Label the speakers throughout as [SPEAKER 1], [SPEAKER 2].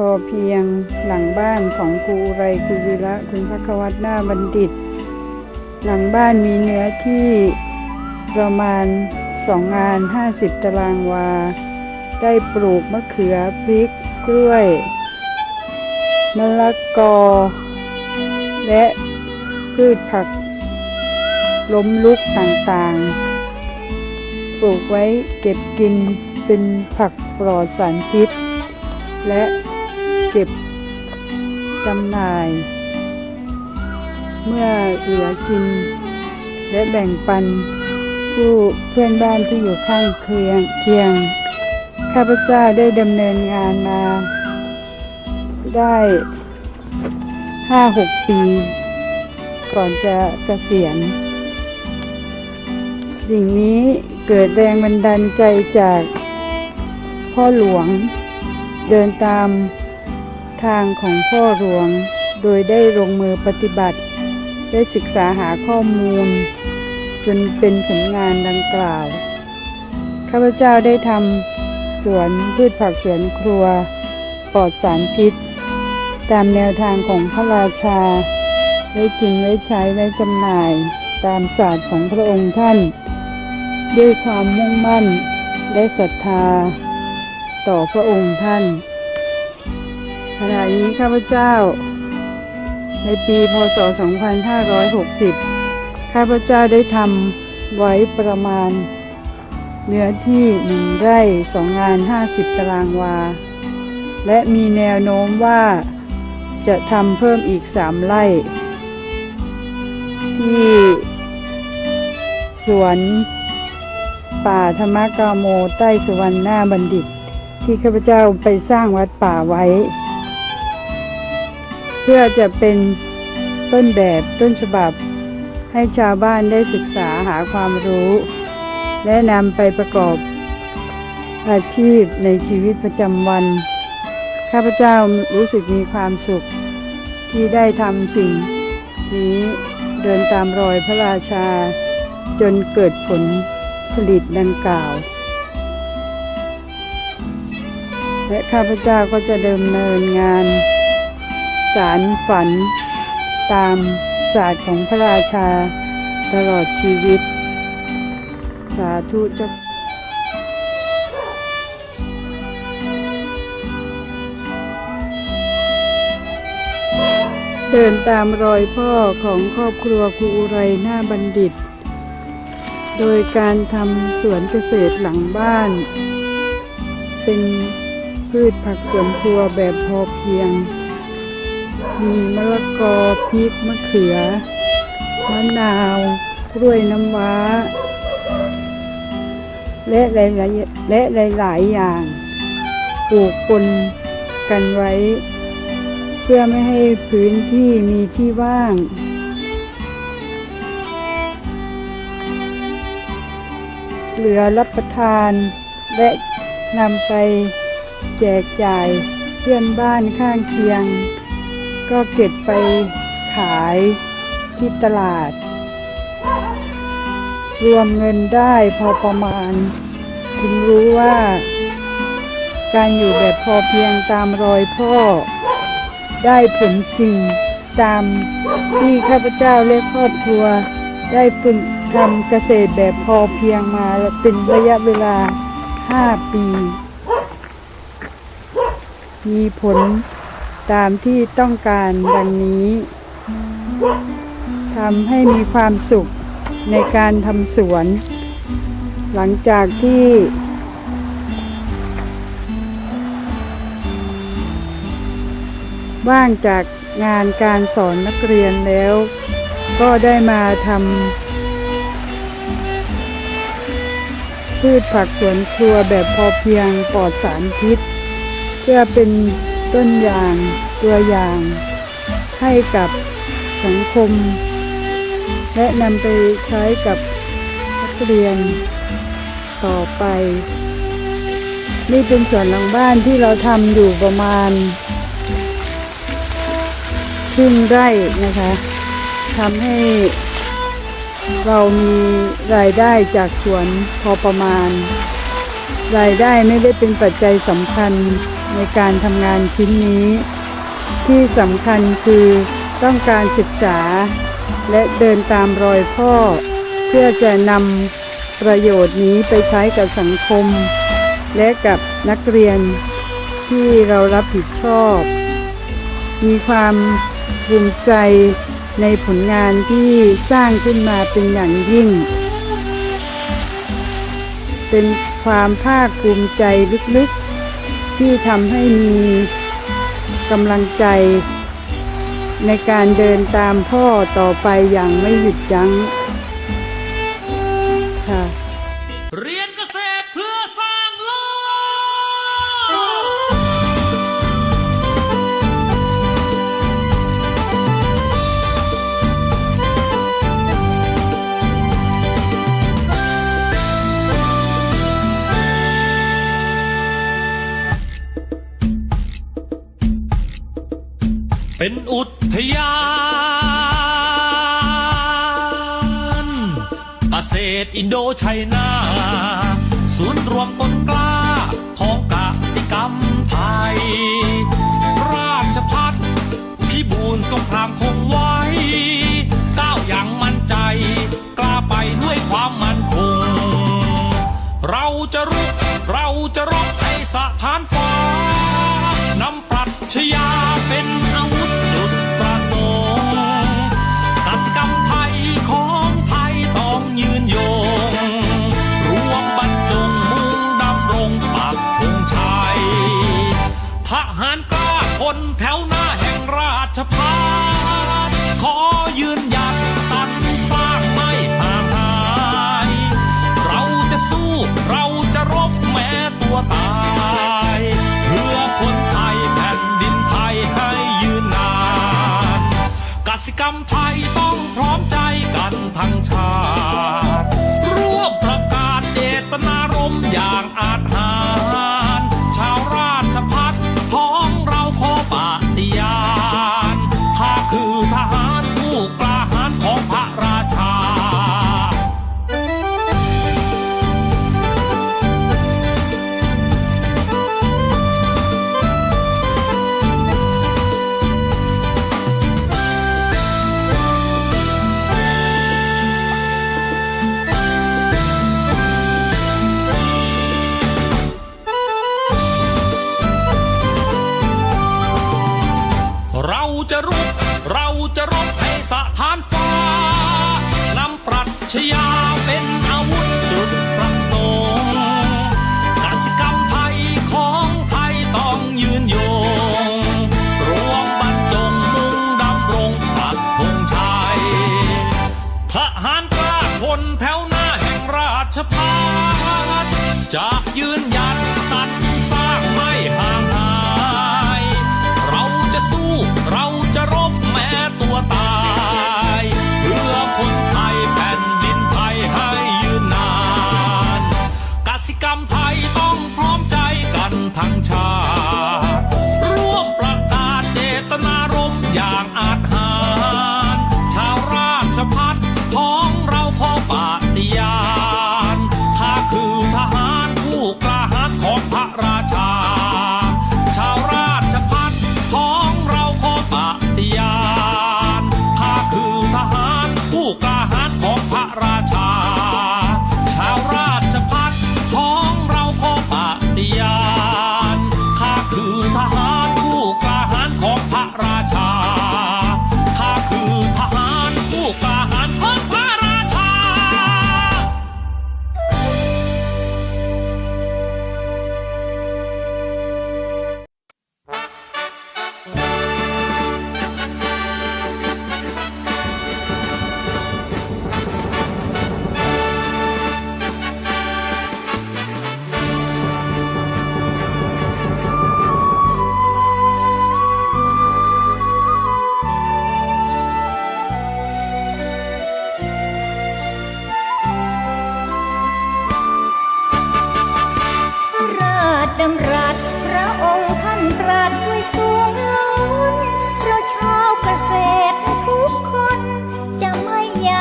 [SPEAKER 1] พอเพียงหลังบ้านของครูไรครูวีระคุณพักวัฒน์หน้าบัณฑิต หลังบ้านมีเนื้อที่ประมาณสองงานห้าสิบตารางวา ได้ปลูกมะเขือพริกกล้วยมะละกอ และพืชผัก ล้มลุกต่างๆ ปลูกไว้เก็บกินเป็นผักปลอดสารพิษ และ ก็บจำหน่าย เมื่อเหลือกิน และแบ่งปัน ผู้เพื่อนบ้านที่อยู่ข้างเคียงเคียง ข้าพเจ้าได้ดำเนินงานมา ได้ห้าหกปี ก่อนจะเกษียณ สิ่งนี้เกิดแรงบันดาลใจจากพ่อหลวงเดินตาม ทางของพ่อหลวง โดยได้ลงมือปฏิบัติ ได้ศึกษาหาข้อมูล จนเป็นผลงานดังกล่าว ข้าพเจ้าได้ทำสวนพืชผักสวนครัวปลอดสารพิษ ตามแนวทางของพระราชาไว้กินไว้ใช้ไว้จำหน่ายตามศาสตร์ของพระองค์ท่าน ด้วยความมุ่งมั่นและศรัทธา ต่อพระองค์ท่าน ขณะนี้ข้าพเจ้า ในปีพศ 2560 ข้าพเจ้าได้ทำไว้ประมาณ เนื้อที่หนึ่งไร่สองงาน 50 ตารางวา และมีแนวโน้มว่าจะทำเพิ่มอีกสามไร่ ที่สวนป่าธรรมกาโมใต้สุวรรณหน้าบัณฑิต ที่ข้าพเจ้าไปสร้างวัดป่าไว้ พื่อจะเป็นต้นแบบต้นฉบับ ให้ชาวบ้านได้ศึกษาหาความรู้ และนำไปประกอบอาชีพในชีวิตประจำวัน ข้าพเจ้ารู้สึกมีความสุข ที่ได้ทำสิ่งนี้เดินตามรอยพระราชา จนเกิดผลผลิตดังกล่าว และข้าพเจ้าก็จะดำเนินงาน สารฝัน ตามศาสตร์ของพระราชาตลอดชีวิต สาธุเจ้าเดินตามรอยพ่อของครอบครัวครูอุไรหน้าบัณฑิต โดยการทำสวนเกษตรหลังบ้าน เป็นพืชผักสวนครัวแบบพอเพียง มีมะละกอพริกมะเขือ มะนาวกล้วยน้ำว้า และหลายๆและหลายๆอย่างปลูกปนกันไว้ เพื่อไม่ให้พื้นที่มีที่ว่างเหลือรับประทาน และนำไปแจกจ่ายเพื่อนบ้านข้างเคียง ก็เก็บไปขายที่ตลาด รวมเงินได้พอประมาณ ถึงรู้ว่า การอยู่แบบพอเพียงตามรอยพ่อ ได้ผลจริงตามที่ข้าพเจ้าและครอบครัว ได้ฝึกทำเกษตรแบบพอเพียงมาเป็นระยะเวลา 5 ปี มีผล ตามที่ต้องการดังนี้ทำให้มีความสุขในการทำสวน หลังจากที่ ว่างจากงานการสอนนักเรียนแล้ว ก็ได้มาทำพืชผักสวนครัวแบบพอเพียงปลอดสารพิษ เพื่อเป็น ต้นอย่างตัวอย่างให้กับสังคม และนำไปใช้กับนักเรียนต่อไป นี่เป็นส่วนหลังบ้านที่เราทำอยู่ประมาณครึ่งไร่นะคะทำให้เรามีรายได้จากสวนพอประมาณ รายได้ไม่ได้เป็นปัจจัยสำคัญ ในการทำงานชิ้นนี้ ที่สำคัญคือต้องการศึกษา และเดินตามรอยพ่อ เพื่อจะนำประโยชน์นี้ไปใช้กับสังคม และกับนักเรียนที่เรารับผิดชอบ มีความภูมิใจในผลงานที่สร้างขึ้นมาเป็นอย่างยิ่ง เป็นความภาคภูมิใจลึกๆ ที่ทำให้มีกำลังใจ ในการเดินตามพ่อต่อไปอย่างไม่หยุดยัง้งค่ะ
[SPEAKER 2] เป็นอุทยาน เกษตรอินโดชัยนา ศูนย์รวมต้นกล้าของกสิกรรมไทย ราชพัฒพิบูลสงครามคงไว้ก้าวอย่างมั่นใจ กล้าไปด้วยความมั่นคง เราจะรุก เราจะรบให้สถานฟ้านำปรัชญาเป็นอาวุธ สิกรรมไทยต้องพร้อมใจกันทั้งชาติร่วมประกาศเจตนาร จะรุก เราจะรบให้สถานฟ้านำปรัชญาเป็นอาวุธจุดประสงค์กสิกรรมไทยของไทยต้องยืนยง รวมบรรจงมุ่งดำรงปักธงชัยทหารกล้าคนแถวหน้าแห่งราชพานจะยืน กัน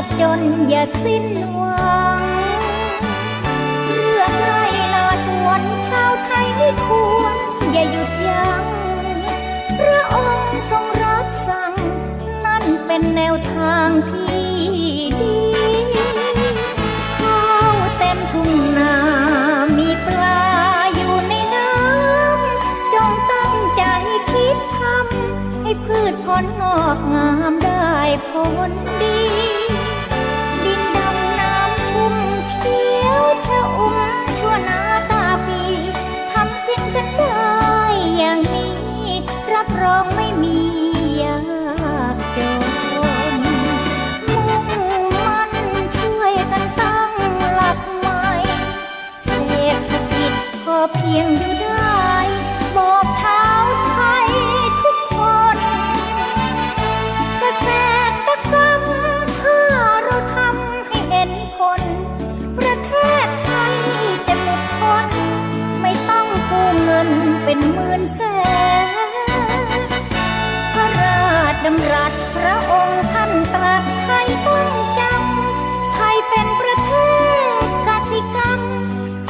[SPEAKER 2] ากจนอย่าสิ้นหวังเพื่อให้ลา
[SPEAKER 3] สวนชาวไทยไม่ควรอย่าหยุดยัง้งพระองค์ทรงรับสั่ง นั่นเป็นแนวทางที่ดีข้าวเต็มทุ่งนามีปลาอยู่ในน้ำจงตั้งใจคิดทำให้พืชผลงอกงามได้ผลดีำรัสพระองค์ท่านตรัสไทยต้องจำไทยเป็นประเทศกติกรร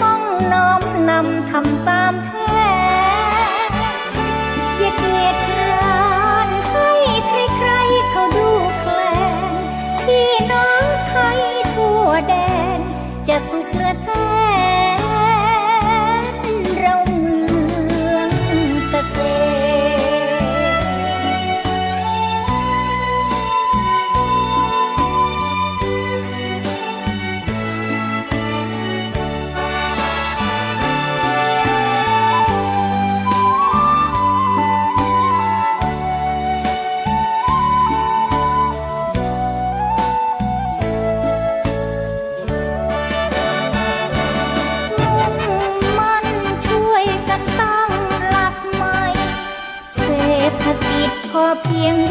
[SPEAKER 3] ต้องน้อมนำทำตามเท tiếng